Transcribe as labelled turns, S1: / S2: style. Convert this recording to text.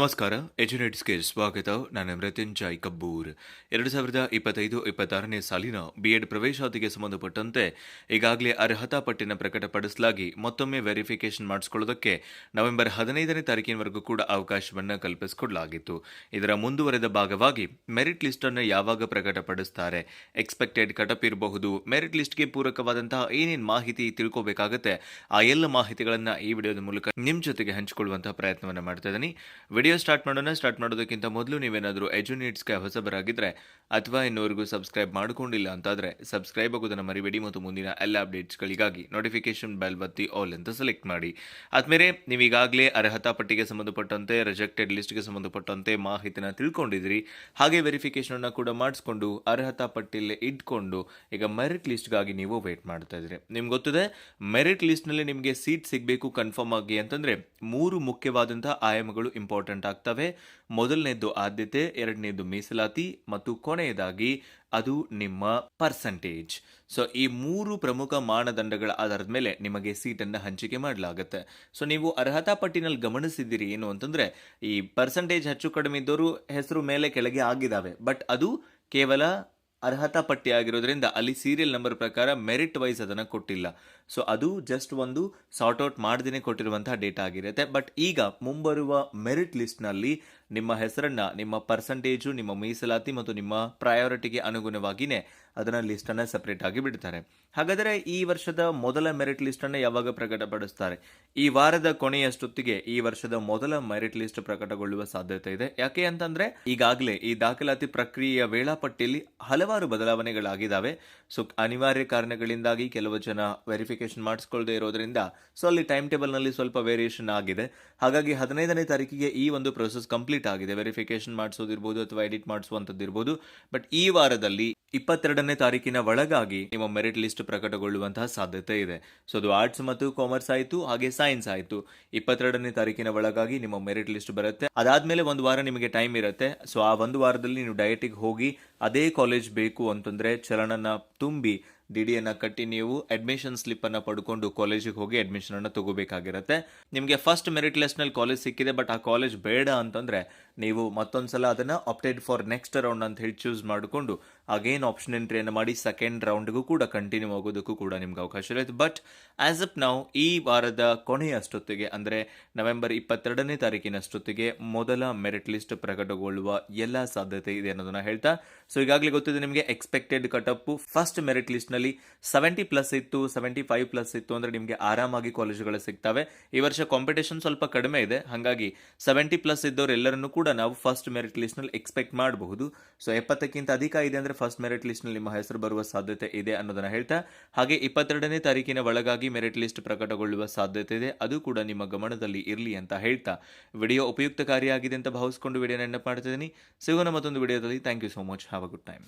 S1: ನಮಸ್ಕಾರ, ಎಜುನೇಟ್ಸ್ಗೆ ಸ್ವಾಗತ. ನಾನು ಮೃತ್ಯುಂಜಯ್ ಕಬ್ಬೂರ್. ಎರಡು ಸಾವಿರದ ಇಪ್ಪತ್ತೈದು, ಇಪ್ಪತ್ತಾರನೇ ಸಾಲಿನ ಬಿಎಡ್ ಪ್ರವೇಶಾತಿಗೆ ಸಂಬಂಧಪಟ್ಟಂತೆ ಈಗಾಗಲೇ ಅರ್ಹತಾ ಪಟ್ಟಿನ ಪ್ರಕಟಪಡಿಸಲಾಗಿ ಮತ್ತೊಮ್ಮೆ ವೆರಿಫಿಕೇಶನ್ ಮಾಡಿಸಿಕೊಳ್ಳೋದಕ್ಕೆ ನವೆಂಬರ್ ಹದಿನೈದನೇ ತಾರೀಕಿನವರೆಗೂ ಕೂಡ ಅವಕಾಶವನ್ನು ಕಲ್ಪಿಸಿಕೊಡಲಾಗಿತ್ತು. ಇದರ ಮುಂದುವರೆದ ಭಾಗವಾಗಿ ಮೆರಿಟ್ ಲಿಸ್ಟ್ ಅನ್ನು ಯಾವಾಗ ಪ್ರಕಟಪಡಿಸ್ತಾರೆ, ಎಕ್ಸ್ಪೆಕ್ಟೆಡ್ ಕಟಪ್ ಇರಬಹುದು, ಮೆರಿಟ್ ಲಿಸ್ಟ್ಗೆ ಪೂರಕವಾದಂತಹ ಏನೇನು ಮಾಹಿತಿ ತಿಳ್ಕೋಬೇಕಾಗುತ್ತೆ, ಆ ಎಲ್ಲ ಮಾಹಿತಿಗಳನ್ನು ಈ ವಿಡಿಯೋದ ಮೂಲಕ ನಿಮ್ಮ ಜೊತೆಗೆ ಹಂಚಿಕೊಳ್ಳುವಂತಹ ಪ್ರಯತ್ನವನ್ನು ಮಾಡ್ತಾ ಇದ್ದೀನಿ. ವಿಡಿಯೋ ಸ್ಟಾರ್ಟ್ ಮಾಡೋಣ. ಸ್ಟಾರ್ಟ್ ಮಾಡೋದಕ್ಕಿಂತ ಮೊದಲು ನೀವೇನಾದರೂ ಎಜುನೀಟ್ಸ್ಗೆ ಹೊಸಬರಾಗಿದ್ದರೆ ಅಥವಾ ಇನ್ನೂವರೆಗೂ ಸಬ್ಸ್ಕ್ರೈಬ್ ಮಾಡಿಕೊಂಡಿಲ್ಲ ಅಂತಾದರೆ ಸಬ್ಸ್ಕ್ರೈಬ್ ಆಗೋದನ್ನು ಮರಿಬೇಡಿ ಮತ್ತು ಮುಂದಿನ ಎಲ್ಲ ಅಪ್ಡೇಟ್ಸ್ಗಳಿಗಾಗಿ ನೋಟಿಫಿಕೇಶನ್ ಬೆಲ್ ಬತ್ತಿ ಆಲ್ ಅಂತ ಸೆಲೆಕ್ಟ್ ಮಾಡಿ. ಆದಮೇಲೆ ನೀವು ಈಗಾಗಲೇ ಅರ್ಹತಾ ಪಟ್ಟಿಗೆ ಸಂಬಂಧಪಟ್ಟಂತೆ ರಿಜೆಕ್ಟೆಡ್ ಲಿಸ್ಟ್ಗೆ ಸಂಬಂಧಪಟ್ಟಂತೆ ಮಾಹಿತಿನ ತಿಳ್ಕೊಂಡಿದ್ದೀರಿ. ಹಾಗೆ ವೆರಿಫಿಕೇಶನ್ ಅನ್ನ ಕೂಡ ಮಾಡಿಸ್ಕೊಂಡು, ಅರ್ಹತಾ ಪಟ್ಟಿಯಲ್ಲಿ ಇಟ್ಕೊಂಡು, ಈಗ ಮೆರಿಟ್ ಲಿಸ್ಟ್ಗಾಗಿ ನೀವು ವೇಟ್ ಮಾಡ್ತಾ ಇದ್ದೀರಿ. ನಿಮ್ಗೆ ಗೊತ್ತಿದೆ ಮೆರಿಟ್ ಲಿಸ್ಟ್ನಲ್ಲಿ ನಿಮಗೆ ಸೀಟ್ ಸಿಗಬೇಕು ಕನ್ಫರ್ಮ್ ಆಗಿ ಅಂತಂದ್ರೆ ಮೂರು ಮುಖ್ಯವಾದಂತಹ ಆಯಾಮಗಳು ಇಂಪಾರ್ಟೆಂಟ್ ಆಗ್ತವೆ ಮೊದಲನೇದು ಆದ್ಯತೆ, ಎರಡನೇದು ಮೀಸಲಾತಿ ಮತ್ತು ಕೊನೆಯದಾಗಿ ಅದು ನಿಮ್ಮ ಪರ್ಸಂಟೇಜ್ ಸೊ ಈ ಮೂರು ಪ್ರಮುಖ ಮಾನದಂಡಗಳ ಆಧಾರದ ಮೇಲೆ ನಿಮಗೆ ಸೀಟನ್ನು ಹಂಚಿಕೆ ಮಾಡಲಾಗುತ್ತೆ. ಸೊ ನೀವು ಅರ್ಹತಾ ಪಟ್ಟಿನಲ್ಲಿ ಗಮನಿಸಿದ್ದೀರಿ ಏನು ಅಂತಂದರೆ, ಈ ಪರ್ಸಂಟೇಜ್ ಹೆಚ್ಚು ಕಡಿಮೆ ಇದ್ದವರು ಹೆಸರು ಮೇಲೆ ಕೆಳಗೆ ಆಗಿದ್ದಾವೆ. ಬಟ್ ಅದು ಕೇವಲ ಅರ್ಹತಾ ಪಟ್ಟಿ ಆಗಿರೋದ್ರಿಂದ ಅಲ್ಲಿ ಸೀರಿಯಲ್ ನಂಬರ್ ಪ್ರಕಾರ ಮೆರಿಟ್ ವೈಸ್ ಅದನ್ನು ಕೊಟ್ಟಿಲ್ಲ. ಸೊ ಅದು ಜಸ್ಟ್ ಒಂದು ಸಾರ್ಟ್ ಔಟ್ ಮಾಡದೇ ಕೊಟ್ಟಿರುವಂತಹ ಡೇಟಾ ಆಗಿರುತ್ತೆ. ಬಟ್ ಈಗ ಮುಂಬರುವ ಮೆರಿಟ್ ಲಿಸ್ಟ್ನಲ್ಲಿ ನಿಮ್ಮ ಹೆಸರನ್ನ, ನಿಮ್ಮ ಪರ್ಸಂಟೇಜು ನಿಮ್ಮ ಮೀಸಲಾತಿ ಮತ್ತು ನಿಮ್ಮ ಪ್ರಯಾರಿಟಿಗೆ ಅನುಗುಣವಾಗಿಯೇ ಅದನ್ನು ಲಿಸ್ಟನ್ನು ಸೆಪರೇಟ್ ಆಗಿ ಬಿಡ್ತಾರೆ. ಹಾಗಾದರೆ ಈ ವರ್ಷದ ಮೊದಲ ಮೆರಿಟ್ ಲಿಸ್ಟನ್ನು ಯಾವಾಗ ಪ್ರಕಟಪಡಿಸ್ತಾರೆ? ಈ ವಾರದ ಕೊನೆಯಷ್ಟೊತ್ತಿಗೆ ಈ ವರ್ಷದ ಮೊದಲ ಮೆರಿಟ್ ಲಿಸ್ಟ್ ಪ್ರಕಟಗೊಳ್ಳುವ ಸಾಧ್ಯತೆ ಇದೆ. ಯಾಕೆ ಅಂತಂದ್ರೆ, ಈಗಾಗಲೇ ಈ ದಾಖಲಾತಿ ಪ್ರಕ್ರಿಯೆಯ ವೇಳಾಪಟ್ಟಿಯಲ್ಲಿ ಹಲವಾರು ಬದಲಾವಣೆಗಳಾಗಿದ್ದಾವೆ. ಸೊ ಅನಿವಾರ್ಯ ಕಾರಣಗಳಿಂದಾಗಿ ಕೆಲವು ಜನ ವೆರಿಫಿಕೇಶನ್ ಮಾಡಿಸ್ಕೊಳ್ಳದೆ ಇರೋದ್ರಿಂದ ಸೊ ಅಲ್ಲಿ ಟೈಮ್ ಟೇಬಲ್ನಲ್ಲಿ ಸ್ವಲ್ಪ ವೇರಿಯೇಷನ್ ಆಗಿದೆ. ಹಾಗಾಗಿ ಹದಿನೈದನೇ ತಾರೀಕಿಗೆ ಈ ಒಂದು ಪ್ರೊಸೆಸ್ ಕಂಪ್ಲೀಟ್ ಆಗಿದೆ. ವೆರಿಫಿಕೇಶನ್ ಮಾಡಿಸೋದಿರ್ಬೋದು ಅಥವಾ ಎಡಿಟ್ ಮಾಡಿಸುವಂಥದ್ದು ಇರ್ಬೋದು ಬಟ್ ಈ ವಾರದಲ್ಲಿ ಇಪ್ಪತ್ತೆರಡನೇ ತಾರೀಕಿನ ಒಳಗಾಗಿ ನಿಮ್ಮ ಮೆರಿಟ್ ಲಿಸ್ಟ್ ಪ್ರಕಟಗೊಳ್ಳುವಂತಹ ಸಾಧ್ಯತೆ ಇದೆ. ಸೊ ಅದು ಆರ್ಟ್ಸ್ ಮತ್ತು ಕಾಮರ್ಸ್ ಆಯಿತು, ಹಾಗೆ ಸೈನ್ಸ್ ಆಯಿತು. ಇಪ್ಪತ್ತೆರಡನೇ ತಾರೀಕಿನ ಒಳಗಾಗಿ ನಿಮ್ಮ ಮೆರಿಟ್ ಲಿಸ್ಟ್ ಬರುತ್ತೆ. ಅದಾದಮೇಲೆ ಒಂದು ವಾರ ನಿಮಗೆ ಟೈಮ್ ಇರುತ್ತೆ. ಸೊ ಆ ಒಂದು ವಾರದಲ್ಲಿ ನೀವು ಡಯಟಿಗೆ ಹೋಗಿ ಅದೇ ಕಾಲೇಜ್ ಬೇಕು ಅಂತಂದ್ರೆ ಚಲನನ ತುಂಬಿ ಡಿ ಡಿಯನ್ನು ಕಟ್ಟಿ ನೀವು ಅಡ್ಮಿಷನ್ ಸ್ಲಿಪ್ಪನ್ನು ಪಡ್ಕೊಂಡು ಕಾಲೇಜಿಗೆ ಹೋಗಿ ಅಡ್ಮಿಷನನ್ನು ತಗೋಬೇಕಾಗಿರುತ್ತೆ. ನಿಮಗೆ ಫಸ್ಟ್ ಮೆರಿಟ್ ಲಿಸ್ಟ್ನಲ್ಲಿ ಕಾಲೇಜ್ ಸಿಕ್ಕಿದೆ ಬಟ್ ಆ ಕಾಲೇಜ್ ಬೇಡ ಅಂತಂದರೆ ನೀವು ಮತ್ತೊಂದು ಅದನ್ನು ಅಪ್ಡೇಟ್ ಫಾರ್ ನೆಕ್ಸ್ಟ್ ರೌಂಡ್ ಅಂತ ಹೇಳಿ ಚೂಸ್ ಮಾಡಿಕೊಂಡು ಅಗೇನ್ ಆಪ್ಷನ್ ಎಂಟ್ರಿಯನ್ನು ಮಾಡಿ ಸೆಕೆಂಡ್ ರೌಂಡ್ಗೂ ಕೂಡ ಕಂಟಿನ್ಯೂ ಆಗೋದಕ್ಕೂ ಕೂಡ ನಿಮ್ಗೆ ಅವಕಾಶ ಇರುತ್ತೆ. ಬಟ್ ಆಸ್ ಅಪ್ ನಾವು ಈ ವಾರದ ಕೊನೆಯ ಅಷ್ಟೊತ್ತಿಗೆ, ಅಂದರೆ ನವೆಂಬರ್ ಇಪ್ಪತ್ತೆರಡನೇ ತಾರೀಕಿನಷ್ಟೊತ್ತಿಗೆ ಮೊದಲ ಮೆರಿಟ್ ಲಿಸ್ಟ್ ಪ್ರಕಟಗೊಳ್ಳುವ ಎಲ್ಲ ಸಾಧ್ಯತೆ ಇದೆ ಅನ್ನೋದನ್ನ ಹೇಳ್ತಾ. ಸೊ ಈಗಾಗಲೇ ಗೊತ್ತಿದೆ ನಿಮಗೆ ಎಕ್ಸ್ಪೆಕ್ಟೆಡ್ ಕಟಪ್ ಫಸ್ಟ್ ಮೆರಿಟ್ ಲಿಸ್ಟ್ನಲ್ಲಿ ಸೆವೆಂಟಿ ಪ್ಲಸ್ ಇತ್ತು ಸೆವೆಂಟಿ ಫೈವ್ ಪ್ಲಸ್ ಇತ್ತು ಅಂದರೆ ನಿಮಗೆ ಆರಾಮಾಗಿ ಕಾಲೇಜುಗಳು ಸಿಗ್ತವೆ. ಈ ವರ್ಷ ಕಾಂಪಿಟೇಷನ್ ಸ್ವಲ್ಪ ಕಡಿಮೆ ಇದೆ. ಹಾಗಾಗಿ ಸೆವೆಂಟಿ ಪ್ಲಸ್ ಇದ್ದವರು ಎಲ್ಲರನ್ನೂ ಕೂಡ ನಾವು ಫಸ್ಟ್ ಮೆರಿಟ್ ಲಿಸ್ಟ್ನಲ್ಲಿ ಎಕ್ಸ್ಪೆಕ್ಟ್ ಮಾಡಬಹುದು. ಸೊ ಎಪ್ಪತ್ತಕ್ಕಿಂತ ಅಧಿಕ ಇದೆ ಅಂದರೆ ಫಸ್ಟ್ ಮೆರಿಟ್ ಲಿಸ್ಟ್ನಲ್ಲಿ ನಿಮ್ಮ ಹೆಸರು ಬರುವ ಸಾಧ್ಯತೆ ಇದೆ ಅನ್ನೋದನ್ನ ಹೇಳ್ತಾ, ಹಾಗೆ ಇಪ್ಪತ್ತೆರಡನೇ ತಾರೀಕಿನ ಒಳಗಾಗಿ ಮೆರಿಟ್ ಲಿಸ್ಟ್ ಪ್ರಕಟಗೊಳ್ಳುವ ಸಾಧ್ಯತೆ ಇದೆ, ಅದು ಕೂಡ ನಿಮ್ಮ ಗಮನದಲ್ಲಿ ಇರಲಿ ಅಂತ ಹೇಳ್ತಾ. ವಿಡಿಯೋ ಉಪಯುಕ್ತಕಾರಿಯಾಗಿದೆ ಅಂತ ಭಾವಿಸ್ಕೊಂಡು ವಿಡಿಯೋ ನೆನಪು ಮಾಡ್ತಿದ್ದೀನಿ ಸಿಗೋಣ ಮತ್ತೊಂದು ವಿಡಿಯೋದಲ್ಲಿ. Thank you so much have a good time